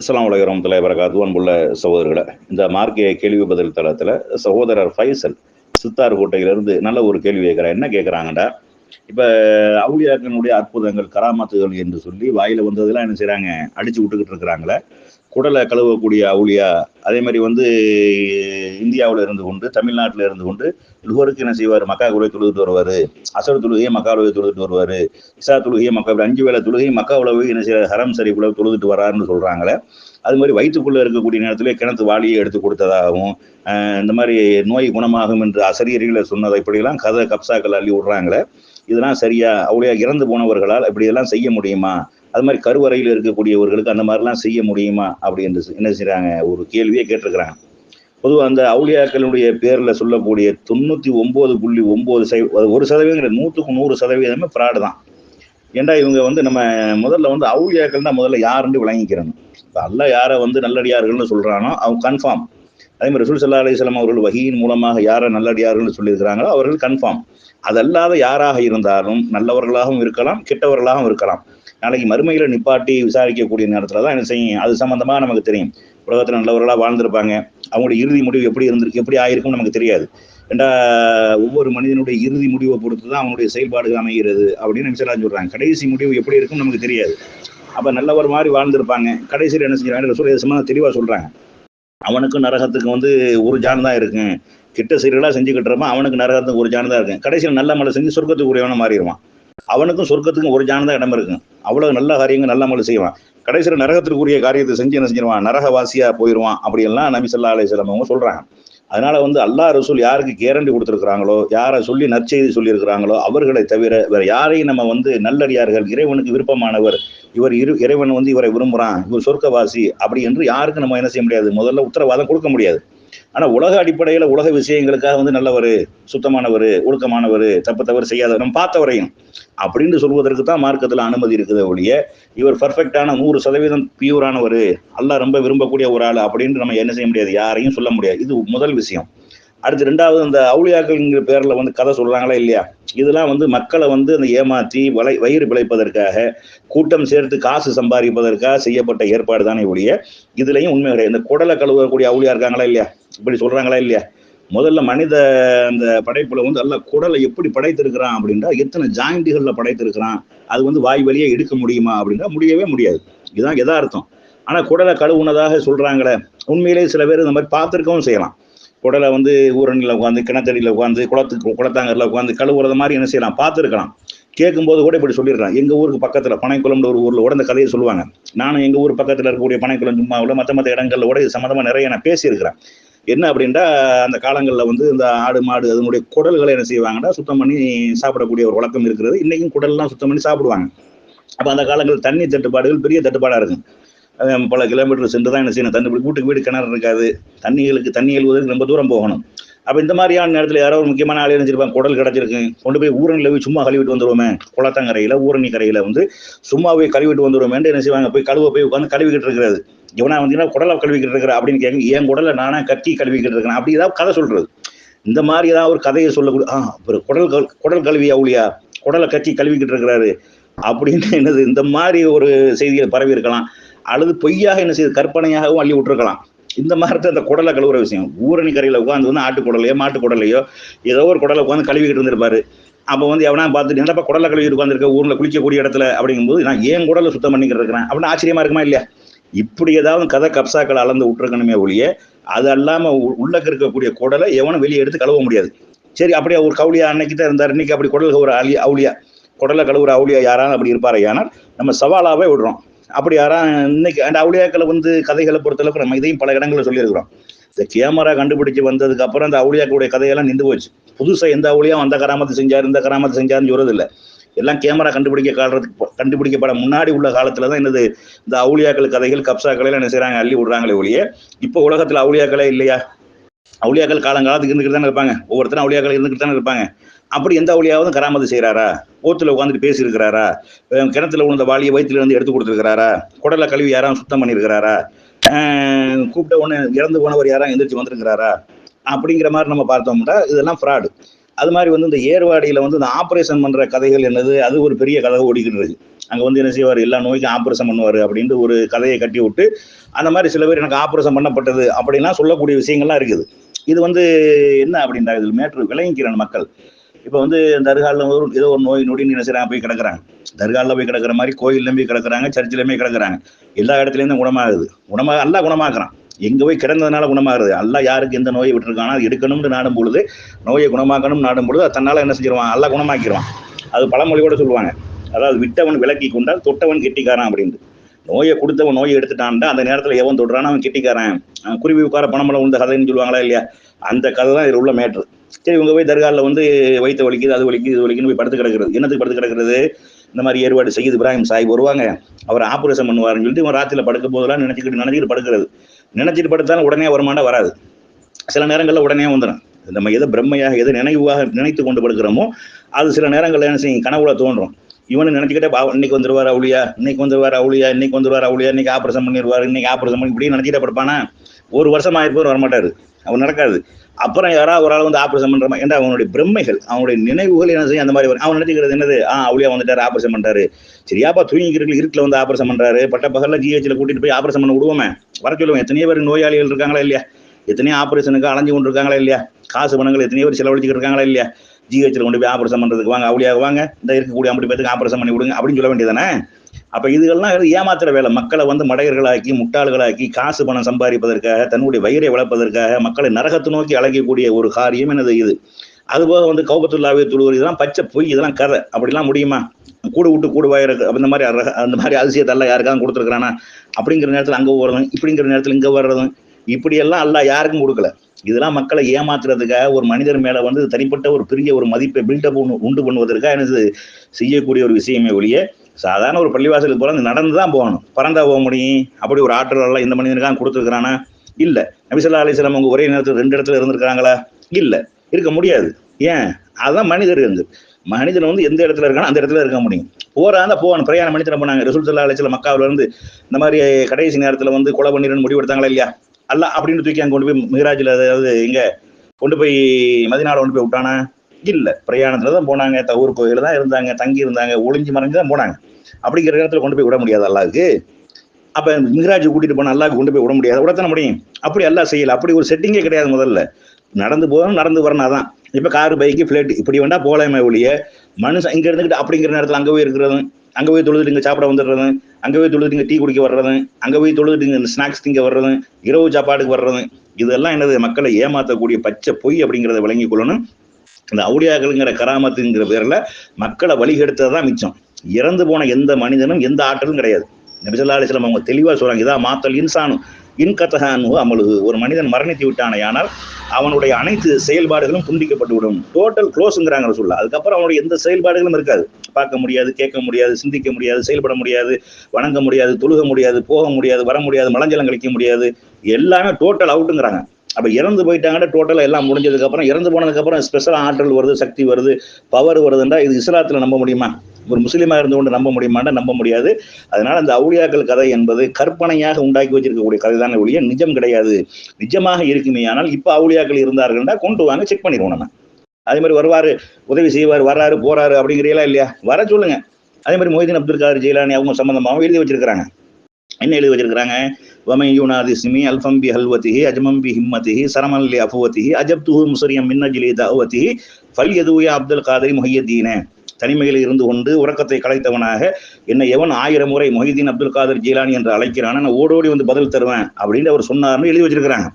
அஸ்லாம் வலைக்கம் வரகாத்து அன்புள்ள சகோதரர்களை இந்த மார்க்கிய கேள்வி பதில் தளத்தில் சகோதரர் ஃபைசல் சித்தார் கோட்டையிலிருந்து நல்ல ஒரு கேள்வி கேட்குறேன் என்ன கேட்குறாங்கடா? இப்போ அவுளியாக்களுடைய அற்புதங்கள் கராமத்துகள் என்று சொல்லி வாயில் வந்ததெல்லாம் என்ன செய்கிறாங்க அடித்து விட்டுக்கிட்டு இருக்கிறாங்களே. குடலை கழுவக்கூடிய அவுளியா அதே மாதிரி வந்து இந்தியாவில் இருந்து கொண்டு தமிழ்நாட்டில் இருந்து கொண்டு லுகருக்கு என்ன செய்வார்? மக்கா குலை தொழுதுட்டு வருவார். அசர் தொழுகையை மக்கா உலகை தொழுதுட்டு வருவார். இசா தொழுகையை மக்கா அஞ்சு வேலை தொழுகையும் மக்கா உலகை என்ன செய்ய ஹரம் சரி குலை தொழுதுட்டு வராருன்னு சொல்கிறாங்களே அது மாதிரி வயிற்றுக்குள்ளே இருக்கக்கூடிய நேரத்தில் கிணத்து வாளியை எடுத்து கொடுத்ததாகவும் இந்த மாதிரி நோய் குணமாகும் என்று அசரியர்களை சொன்னதை இப்படியெல்லாம் கதை கப்சாக்கள் அள்ளி விடுறாங்களே. இதெல்லாம் சரியா அவளையா இறந்து போனவர்களால் இப்படி இதெல்லாம் செய்ய முடியுமா? அது மாதிரி கருவறையில் இருக்கக்கூடியவர்களுக்கு அந்த மாதிரிலாம் செய்ய முடியுமா? அப்படி என்று என்ன செய்கிறாங்க ஒரு கேள்வியே கேட்டிருக்கிறாங்க. பொதுவாக அந்த அவுளியாக்களுடைய பேரில் சொல்லக்கூடிய தொண்ணூற்றி ஒம்பது புள்ளி ஒம்பது சதவீ ஒரு சதவீதம் நூற்றுக்கு நூறு சதவீதமே ஃப்ராடு தான். ஏண்டா இவங்க வந்து நம்ம முதல்ல வந்து அவுளியாக்கள் தான் முதல்ல யாருன்னு விளங்கிக்கிறணும். இப்போ அல்ல யாரை வந்து நல்லடியார்கள்னு சொல்கிறானோ அவங்க கன்ஃபார்ம் அதே மாதிரி ரசூல் சல்லா அலிஸ்லாம் அவர்கள் வகையின் மூலமாக யாரை நல்லடியார்கள் சொல்லியிருக்கிறாங்களோ அவர்கள் கன்ஃபார்ம் அதல்லாத யாராக இருந்தாலும் நல்லவர்களாகவும் இருக்கலாம் கெட்டவர்களாகவும் இருக்கலாம். நாளைக்கு மறுமையில் நிப்பாட்டி விசாரிக்கக்கூடிய நேரத்தில் தான் என்ன செய்யும்? அது சம்மந்தமாக நமக்கு தெரியும். உலகத்தில் நல்லவர்களாக வாழ்ந்திருப்பாங்க. அவங்களுடைய இறுதி முடிவு எப்படி இருந்திருக்கு எப்படி ஆயிருக்கும் நமக்கு தெரியாது. ஏண்டா ஒவ்வொரு மனிதனுடைய இறுதி முடிவை பொறுத்து தான் அவனுடைய செயல்பாடுகள் அமைகிறது அப்படின்னு நிமிஷம் சொல்கிறாங்க கடைசி முடிவு எப்படி இருக்கும் நமக்கு தெரியாது. அப்போ நல்லவர் மாதிரி வாழ்ந்திருப்பாங்க. கடைசியில் என்ன செஞ்சாங்க சொல்ல சம்மந்தம் தெளிவாக சொல்கிறாங்க அவனுக்கும் நரகத்துக்கு வந்து ஒரு ஜான் தான் இருக்கும் கிட்ட செயல்களாக செஞ்சு கட்டுறப்ப அவனுக்கு நரகத்துக்கு ஒரு ஜான் தான் இருக்கும் கடைசியில் நல்ல மழை செஞ்சு சொர்க்கத்துக்கு உரியவன மாறிடுவான். அவனுக்கும் சொர்க்கத்துக்கும் ஒரு ஜான் தான் இடம் இருக்கும் அவ்வளோ நல்ல காரியங்கள் நல்ல மலை செய்வான். கடைசியில் நரகத்திற்குரிய காரியத்தை செஞ்சு என்ன செஞ்சிருவான்? நரகவாசியாக போயிடுவான் அப்படியெல்லாம் நபி சொல்லா அலையம் அவங்க சொல்கிறாங்க அதனால வந்து அல்லா ரசூல் யாருக்கு கேரண்டி கொடுத்துருக்குறாங்களோ யாரை சொல்லி நற்செய்தி சொல்லியிருக்கிறாங்களோ அவர்களை தவிர வேற யாரையும் நம்ம வந்து நல்லடியார்கள் இறைவனுக்கு விருப்பமானவர் இவர் இரு இறைவன் வந்து இவரை விரும்புகிறான் இவர் சொர்க்கவாசி அப்படி என்று யாருக்கு நம்ம என்ன செய்ய முடியாது. முதல்ல உத்தரவாதம் கொடுக்க முடியாது. ஆனால் உலக அடிப்படையில் உலக விஷயங்களுக்காக வந்து நல்லவர் சுத்தமானவர் ஒழுக்கமானவர் தப்பு தவறு செய்யாதவர் நம்ம பார்த்தவரையும். அப்படின்னு சொல்வதற்கு தான் மார்க்கத்தில் அனுமதி இருக்குது ஒழிய இவர் பர்ஃபெக்டான நூறு சதவீதம் பியூரானவர் அல்ல ரொம்ப விரும்பக்கூடிய ஒரு ஆள் அப்படின்னு நம்ம என்ன செய்ய முடியாது? யாரையும் சொல்ல முடியாது. இது முதல் விஷயம். அடுத்து ரெண்டாவது அந்த அவுளியாக்கள்ங்கிற பேரில் வந்து கதை சொல்கிறாங்களா இல்லையா? இதெல்லாம் வந்து மக்களை வந்து அந்த ஏமாற்றி வலை வயிறு பிழைப்பதற்காக கூட்டம் சேர்த்து காசு சம்பாதிப்பதற்காக செய்யப்பட்ட ஏற்பாடு தானே ஒழிய இதுலேயும் உண்மை கிடையாது. இந்த குடலை கழுவக்கூடிய அவுளியா இருக்காங்களா இல்லையா? இப்படி சொல்கிறாங்களா இல்லையா? முதல்ல மனித அந்த படைப்பில் வந்து எல்லாம் குடலை எப்படி படைத்திருக்கிறான் அப்படின்றா எத்தனை ஜாயிண்ட்டுகளில் படைத்திருக்கிறான் அது வந்து வாய் வழியே எடுக்க முடியுமா அப்படின்னா முடியவே முடியாது. இதுதான் எதார்த்தம் ஆனால் குடலை கழுவுனதாக சொல்கிறாங்களே உண்மையிலேயே சில பேர் இந்த மாதிரி பார்த்துருக்கவும் செய்யலாம். குடலை வந்து ஊரணியில் உட்காந்து கிணத்தடியில் உட்காந்து குளத்துக்கு குளத்தாங்கரில் உட்காந்து கழுவுறது மாதிரி என்ன செய்யலாம்? பார்த்துருக்கலாம். கேட்கும்போது கூட இப்படி சொல்லிடுறான். எங்கள் ஊருக்கு பக்கத்தில் பனைக்குளம்னு ஒரு ஊரில் கூட இந்த கதையை சொல்லுவாங்க. நானும் எங்கள் ஊர் பக்கத்தில் இருக்கக்கூடிய பனைக்குளம் சும்மாவில் மற்ற மற்ற இடங்களில் கூட இது சம்மந்தமாக நிறைய நான் பேசியிருக்கிறேன். என்ன அப்படின்ட்டா அந்த காலங்களில் வந்து இந்த ஆடு மாடு அதனுடைய குடல்களை என்ன செய்வாங்கன்னா சுத்தம் பண்ணி சாப்பிடக்கூடிய ஒரு வழக்கம் இருக்கிறது. இன்றைக்கும் குடல்லாம் சுத்தம் பண்ணி சாப்பிடுவாங்க. அப்போ அந்த காலங்களில் தண்ணி தட்டுப்பாடுகள் பெரிய தட்டுப்பாடாக இருக்கும். பல கிலோமீட்டர் சென்று தான் என்ன செய்யணும்? தண்ணி வீட்டுக்கு வீடு கிணறு இருக்காது. தண்ணிகளுக்கு தண்ணி எழுவதற்கு ரொம்ப தூரம் போகணும். அப்போ இந்த மாதிரியான நேரத்தில் யாரோ ஒரு முக்கியமான ஆள் நினைச்சிருப்பாங்க குடல் கிடச்சிருக்கு. கொண்டு போய் ஊரணியில் போய் சும்மா கழுவிட்டு வந்துடுவோமே குளத்தங்கரையில் ஊரணி கரையில் வந்து சும்மா போய் கழுவிட்டு வந்துடுவோமேன்ட்டு என்ன செய்வாங்க? போய் கழுவ போய் உட்காந்து கழுவிக்கிட்டு இருக்கிறது இவனா வந்தீங்கன்னா குடலை கழுவிக்கிட்டு இருக்கிற அப்படின்னு கேட்க என் குடலை நானாக கட்டி கழுவிக்கிட்டு இருக்கிறேன். அப்படி ஏதாவது கதை சொல்கிறது இந்த மாதிரி ஏதாவது ஒரு கதையை சொல்லக்கூடிய ஆ அப்புறம் குடல் குடல் கழுவி அவுளியா குடலை கட்டி கழுவிக்கிட்டு இருக்கிறாரு. அப்படின்னு என்னது இந்த மாதிரி ஒரு செய்திகள் பரவி இருக்கலாம். அல்லது பொய்யாக என்ன செய்யுது கற்பனையாகவும் அள்ளி விட்டுருக்கலாம். இந்த மாதிரி அந்த குடலை கழுவுற விஷயம். ஊரணி கரையில் உட்காந்து வந்து ஆட்டு குடலையோ மாட்டு குடலையோ ஏதோ ஒரு குடலை உட்காந்து கழுவிக்கிட்டு இருந்திருப்பாரு. அப்போ வந்து எவனா பார்த்துட்டு என்னப்பா குடலை கழுவி உட்காந்துருக்க ஊரில் குளிக்கக்கூடிய இடத்துல அப்படிங்கும்போது நான் ஏன் குடலை சுத்தம் பண்ணிக்கிட்டு இருக்கிறேன்? அப்படின்னு ஆச்சரியமா இருக்குமா இல்லையா? இப்படி ஏதாவது கதை கப்சாக்கள் அளந்து விட்டுருக்கணுமே ஒழிய அது அல்லாமல் உள்ளக்க இருக்கக்கூடிய குடலை எவனும் வெளியே எடுத்து கழுவ முடியாது. சரி அப்படியே ஒரு கவுளியா அன்னைக்கு தான் இருந்தார். இன்னைக்கு அப்படி குடல் ஒரு அலி அவுளியா குடலை கழுவுற அவுளியா யாராலும் அப்படி இருப்பாரு. ஏன்னா நம்ம சவாலாகவே விடுறோம். அப்படி யாரா இன்னைக்கு அந்த அவுளியாக்களை வந்து கதைகளை பொறுத்தளவுக்கு நம்ம இதையும் பல இடங்களில் சொல்லியிருக்கிறோம். இந்த கேமரா கண்டுபிடிச்சு வந்ததுக்கு அப்புறம் அந்த அவுளியாக்களுடைய கதையெல்லாம் நின்று போச்சு. புதுசாக எந்த அவுளியா அந்த கராமத்தை செஞ்சார் இந்த கராமத்தை செஞ்சாருன்னு சொல்றது இல்லை எல்லாம் கேமரா கண்டுபிடிக்க காலத்துக்கு கண்டுபிடிக்கப்பட முன்னாடி உள்ள காலத்துல தான் என்னது இந்த அவுளியாக்கள் கதைகள் கப்சாக்களை என்ன செய்யறாங்க அள்ளி விடுறாங்களே ஒழிய இப்போ உலகத்துல அவுளியாக்களே இல்லையா? அவுளியாக்கள் காலங்காலத்துக்கு இருந்துக்கிட்டு தானே இருப்பாங்க. ஒவ்வொருத்தரும் அவுளியாக்கள் இருந்துக்கிட்டு தானே இருப்பாங்க. அப்படி எந்த அவுளியாவது கராமத்து செய்கிறாரா ஓத்தில் உட்காந்துட்டு பேசியிருக்கிறாரா? கிணத்துல உணர்ந்த வாளியை வயிற்றுலேருந்து எடுத்து கொடுத்துருக்கிறாரா? குடலை கழுவி யாராவது சுத்தம் பண்ணியிருக்கிறாரா? கூப்பிட்ட உடனே இறந்து போனவர் யாராவது எந்திரிச்சு வந்திருக்கிறாரா? அப்படிங்கிற மாதிரி நம்ம பார்த்தோம்னா இதெல்லாம் ஃப்ராடு அது மாதிரி வந்து இந்த ஏர்வாடியில் வந்து இந்த ஆப்ரேஷன் பண்ணுற கதைகள் என்னது? அது ஒரு பெரிய கதை ஓடிக்கிட்டு அங்கே வந்து என்ன செய்வார்? எல்லா நோய்க்கும் ஆப்ரேஷன் பண்ணுவார் அப்படின்ட்டு ஒரு கதையை கட்டி விட்டு அந்த மாதிரி சில பேர் எனக்கு ஆப்ரேஷன் பண்ணப்பட்டது அப்படின்லாம் சொல்லக்கூடிய விஷயங்கள்லாம் இருக்குது. இது வந்து என்ன அப்படின்றா? இதில் மேட்ரு விளங்கிக்கிறேன் மக்கள். இப்போ வந்து தர்காலில் ஒரு ஏதோ ஒரு நோய் நொடி என்ன போய் கிடக்குறாங்க. தர்காலில் போய் கிடக்குற மாதிரி கோயில்லையும் போய் கிடக்குறாங்க சர்ச்சிலையுமே கிடக்குறாங்க. எல்லா இடத்துலையும் தான் குணமாகுது. குணமாக அல்லா குணமாக்குறான். எங்கே போய் கிடந்ததுனால குணமாகுது அல்லா யாருக்கு எந்த நோயை விட்டுருக்கானோ அது எடுக்கணும்னு நாடும் பொழுது நோயை குணமாக்கணும்னு நாடும் பொழுது அது தன்னால என்ன செஞ்சிருவான்? எல்லாம் குணமாக்கிடுவான் அது பழமொழியோட சொல்லுவாங்க. அதாவது விட்டவன் விலக்கி கொண்டால் தொட்டவன் கெட்டிக்காரன் அப்படின்ட்டு நோயை கொடுத்தவன் நோயை எடுத்துட்டான்டா அந்த நேரத்தில் எவன் தொடுறான் அவன் கெட்டிக்காரன். அவன் குருவி உட்கார பணமெல்லாம் உண்டு கதைன்னு சொல்லுவாங்களா இல்லையா? அந்த கதை தான் இதில் உள்ள மேட்ரு. சரி இவங்க போய் தர்காலில் வந்து வயிற்று வலிக்குது அது வலிக்குது இது வலிக்குன்னு போய் படுத்து கிடக்குறது. என்னத்துக்கு படுத்து கிடக்குறது? இந்த மாதிரி ஏற்பாடு செய்யுது இப்ராஹிம் சாஹிப். வருவாங்க. அவர் ஆப்ரேஷன் பண்ணுவாருன்னு சொல்லிட்டு இவன் ராத்திரில படுக்க போதெல்லாம் நினைச்சுக்கிட்டு நினைச்சிட்டு படுக்கிறது. நினைச்சிட்டு படுத்தாலும் உடனே வருமானம் வராது. சில நேரங்களில் உடனே வந்துடும் நம்ம எதை பிரம்மையாக எதை நினைவாக நினைத்து கொண்டு படுக்கிறோமோ அது சில நேரங்களில் என்ன செய்யும்? கனவுல தோன்றும். இவனு நினைச்சுக்கிட்டே பா இன்னைக்கு வந்துருவார் அவளியா இன்னைக்கு வந்துருவார் அவளியா இன்னைக்கு வந்துருவார் அவளியா இன்னைக்கு ஆப்ரேஷன் பண்ணிடுவார் இன்னைக்கு ஆப்ரேஷன் பண்ணி இப்படி நினைச்சிட்டே படுப்பானா? ஒரு வருஷம் ஆயிருப்பவர் வரமாட்டாரு. அவர் நடக்காது. அப்புறம் யாராவது ஒரு ஆள் வந்து ஆபரேஷன் பண்ற மாதிரி அவனுடைய பிரம்மைகள் அவனுடைய நினைவுகள் என்ன செய்யும்? அந்த மாதிரி வரும். அவன் நினைச்சுக்கிறது என்னது? ஆ அவளியா வந்துட்டாரு ஆபரேஷன் பண்றாரு. சரியாப்பா தூங்கிக்கிறீர்கள் இருட்டில் வந்து ஆபரேஷன் பண்றாரு. பட்ட பகல்ல ஜிஹெச்ல கூட்டிட்டு போய் ஆபரேஷன் பண்ண விடுவோமே. வர சொல்லுவோம் எத்தனையோ பேர் நோயாளிகள் இருக்காங்களா இல்லையா? எத்தனையோ ஆபரேஷனுக்கு அலைஞ்சு கொண்டு இருக்காங்களா இல்லையா? காசு பணங்கள் எத்தனையோ பேர் செலவழிச்சுட்டு இருக்காங்களா இல்லையா? ஜிஹெச்ல கொண்டு போய் ஆபரேஷன் பண்றதுக்கு வாங்க அவளியாக வாங்க. இந்த இருக்கக்கூடிய ஐம்பது பேருக்கு ஆபரேஷன் பண்ணி விடுங்க அப்படின்னு சொல்ல வேண்டியதானே அப்ப இதுகள்லாம் ஏமாத்துற வேலை. மக்களை வந்து மடையர்களாக்கி முட்டாள்களாக்கி காசு பணம் சம்பாதிப்பதற்காக தன்னுடைய வயிறை வளர்ப்பதற்காக மக்களை நரகத்தை நோக்கி அழைக்கக்கூடிய ஒரு காரியம் எனது இது? அதுபோக வந்து கௌபத்துல்லாவே துழுவர் இதெல்லாம் பச்சை பொய் இதெல்லாம் கதை. அப்படிலாம் முடியுமா? கூடு விட்டு கூடு அந்த மாதிரி அரக- அந்த மாதிரி அதிசயத்தெல்லாம் யாருக்காவது கொடுத்துருக்கானா அப்படிங்கிற நேரத்தில் அங்கே போகிறதும் இப்படிங்கிற நேரத்தில் இங்கே வர்றதும் இப்படியெல்லாம் எல்லாம் யாருக்கும் கொடுக்கல. இதெல்லாம் மக்களை ஏமாத்துறதுக்காக ஒரு மனிதர் மேலே வந்து தனிப்பட்ட ஒரு பெரிய ஒரு மதிப்பை பில்டப் உண்டு பண்ணுவதற்காக எனது செய்யக்கூடிய ஒரு விஷயமே ஒழிய சாதாரண ஒரு பள்ளிவாசலுக்கு போல நடந்து தான் போகணும். பறந்தா போக முடியும். அப்படி ஒரு ஆற்றலெல்லாம் இந்த மனிதனுக்காக கொடுத்துருக்குறானா? இல்லை. நபிசல்லா அலிஸ்லாம் அவங்க ஒரே நேரத்தில் ரெண்டு இடத்துல இருந்திருக்காங்களா இல்லை. இருக்க முடியாது. ஏன்? அதுதான் மனிதர் இருந்து. மனிதன் வந்து எந்த இடத்துல இருக்கானோ அந்த இடத்துல இருக்க முடியும். போறாங்க போவான் பிரயாணம் மனிதனை போனாங்க. ரசூல் சல்லா அலிஸ்லாம் மக்காவில இருந்து இந்த மாதிரி கடைசி நேரத்தில் வந்து கொலை பண்ணிடணும்னு முடிவு எடுத்தாங்களா இல்லையா? அல்ல அப்படின்னு தூக்கி அங்கே கொண்டு போய் மிகராஜில் அதாவது இங்கே கொண்டு போய் மதினால கொண்டு போய் விட்டானா? இல்லை. பிரயாணத்தில் தான் போனாங்க. ஊர் கோயிலில் தான் இருந்தாங்க. தங்கி இருந்தாங்க ஒளிஞ்சு மறைஞ்சு தான் போனாங்க. அப்படிங்கிற இடத்துல கொண்டு போய் விட முடியாது அல்லாவுக்கு அப்ப மிகராஜ் கூட்டிட்டு போன அல்லாவுக்கு கொண்டு போய் விட முடியாது. விடத்தான முடியும்? அப்படி எல்லாம் செய்யல. அப்படி ஒரு செட்டிங்கே கிடையாது முதல்ல. நடந்து போகணும் நடந்து வரணும் இப்ப காரு பைக்கு பிளேட் இப்படி வேண்டா போகலாமே ஒழிய மனுஷன் இங்க இருந்துகிட்டு அப்படிங்கிற நேரத்துல அங்க போய் இருக்கிறதும் அங்க போய் தொழுதுட்டு இங்க சாப்பிட வந்துடுறதும் அங்க போய் தொழுதுட்டு இங்க டீ குடிக்க வர்றதும் அங்க போய் தொழுதுட்டு இங்க ஸ்நாக்ஸ் திங்க வர்றதும் இரவு சாப்பாடுக்கு வர்றதும் இதெல்லாம் என்னது? மக்களை ஏமாத்தக்கூடிய பச்சை பொய் அப்படிங்கிறத விளங்கிக் கொள்ளணும். இந்த அவுடியாக்கள்ங்கிற கராமத்துங்கிற பேர்ல மக்களை வழிகெடுத்தது தான் மிச்சம். இறந்து போன எந்த மனிதனும் எந்த ஆற்றலும் கிடையாது. நபிசல்லா அலிஸ்லாம் அவங்க தெளிவாக சொல்கிறாங்க இதான் மாத்தல் இன்சானும் இன்கத்தகான் அமலுகு ஒரு மனிதன் மரணித்து விட்டானையானால் அவனுடைய அனைத்து செயல்பாடுகளும் துண்டிக்கப்பட்டு விடும் டோட்டல் க்ளோஸுங்கிறாங்க சொல்ல அதுக்கப்புறம் அவனுடைய எந்த செயல்பாடுகளும் இருக்காது. பார்க்க முடியாது கேட்க முடியாது சிந்திக்க முடியாது செயல்பட முடியாது வணங்க முடியாது தொழுக முடியாது போக முடியாது வர முடியாது மலஞ்சலம் கழிக்க முடியாது. எல்லாமே டோட்டல் அவுட்டுங்கிறாங்க அப்போ இறந்து போயிட்டாங்கன்னா டோட்டலாக எல்லாம் முடிஞ்சதுக்கப்புறம் இறந்து போனதுக்கப்புறம் ஸ்பெஷல் ஆற்றல் வருது சக்தி வருது பவர் வருதுன்றா இது இஸ்லாத்தில் நம்ப முடியுமா? ஒரு முஸ்லீமாக இருந்து கொண்டு நம்ப முடியுமாண்டா நம்ப முடியாது. அதனால அந்த அவுளியாக்கள் கதை என்பது கற்பனையாக உண்டாக்கி வச்சிருக்கக்கூடிய கதை தானே ஒழிய நிஜம் கிடையாது. நிஜமாக இருக்குமே. ஆனால் இப்போ அவுளியாக்கள் இருந்தார்கள்டா கொண்டு வாங்க செக் பண்ணிடுவோம் நம்ம. அதே மாதிரி வருவார் உதவி செய்வார் வர்றாரு போறாரு அப்படிங்கிறீங்களா இல்லையா? வர சொல்லுங்க. அதே மாதிரி மொய்தீன் அப்துல் காதர் ஜெயிலானி அவங்க சம்பந்தமாகவும் எழுதி வச்சிருக்கிறாங்க. என்ன எழுதி வச்சிருக்கிறாங்க? வமை யூனாதி அல்ஃபம்பி ஹல்வத்திஹி அஜமம்பி ஹிம்மத்திஹி சரமல்லி அஃபுவத்திஹி அஜப்துஹு முசரியம் மின்னஜிலி தஹுவத்திஹி ஃபல் யதுயா அப்துல் காதரி முஹையத்தீன. தனிமையில் இருந்து கொண்டு உறக்கத்தை கலைத்தவனாக என்னை எவன் ஆயிரம் முறை மொஹிதீன் அப்துல் காதர் ஜீலானி என்று அழைக்கிறான் நான் ஓடோடி வந்து பதில் தருவேன் அப்படின்னு அவர் சொன்னார்னு எழுதி வச்சிருக்கிறாங்க.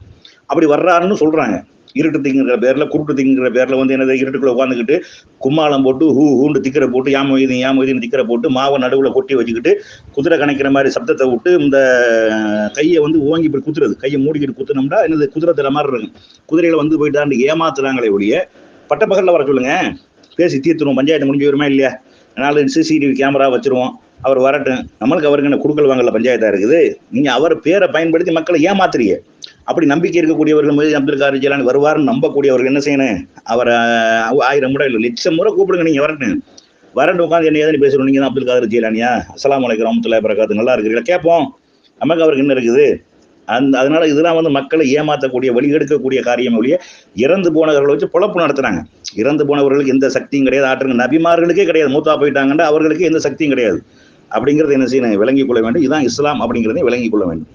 அப்படி வர்றாருன்னு சொல்றாங்க. இருட்டு திங்கிற பேர்ல குருட்டு திங்கிற பேர்ல வந்து என்னது இருட்டுக்குள்ள உட்காந்துக்கிட்டு கும்மாளம் போட்டு ஹூ ஹூண்டு திக்கிற போட்டு யாம் மொய்தீன் யாம் மொய்தீன் திக்கிற போட்டு மாவை நடுவில் கொட்டி வச்சுக்கிட்டு குதிரை கணக்கிற மாதிரி சப்தத்தை விட்டு இந்த கையை வந்து ஓங்கி இப்படி குத்துறது. கையை மூடிக்கிட்டு குத்துனோம்னா என்னது குதிரை தர மாதிரி இருக்கும். குதிரையில வந்து போயிட்டாண்டு ஏமாத்துறாங்களே ஒழிய பட்டப்பகல்ல வர சொல்லுங்க. பேசி தீர்த்துருவோம். பஞ்சாயத்து முடிஞ்சு வருமா இல்லையா? நாலு சிசிடிவி கேமரா வச்சுருவோம். அவர் வரட்டும். நம்மளுக்கு அவருக்கு என்ன குடுக்கல் வாங்கல பஞ்சாயத்தாக இருக்குது? நீங்கள் அவர் பேரை பயன்படுத்தி மக்களை ஏமாத்துறீங்க. அப்படி நம்பிக்கை இருக்கக்கூடியவர்கள் மீது அப்துல் காரி ஜலான் வருவார்னு நம்பக்கூடியவர்கள் என்ன செய்யணும்? அவரை ஆயிரம் முறை இல்லை லட்சம் முறை கூப்பிடுங்க நீங்கள் வரட்டும். வரண்டு உட்காந்து என்ன ஏதாவது பேசுகிறோம் நீங்கள் தான் அப்துல் காதர் ஜீலானியா அஸ்லாம் வலைக்கு ரமத்துல வரகாத்து நல்லா இருக்கிறீங்களா? கேட்போம் நமக்கு அவருக்கு என்ன இருக்குது? அந்த அதனால இதெல்லாம் வந்து மக்களை ஏமாற்றக்கூடிய வழிகெடுக்கக்கூடிய காரியம் ஒழிய இறந்து போனவர்களை வச்சு பொழப்பு நடத்துறாங்க. இறந்து போனவர்களுக்கு எந்த சக்தியும் கிடையாது. ஆற்றுங்க நபிமார்களுக்கே கிடையாது. மூத்தா போயிட்டாங்கன்னா அவர்களுக்கு எந்த சக்தியும் கிடையாது. அப்படிங்கிறது என்ன செய்யணும்? விளங்கிக் கொள்ள வேண்டும். இதுதான் இஸ்லாம் அப்படிங்கிறதையும் விளங்கிக் கொள்ள வேண்டும்.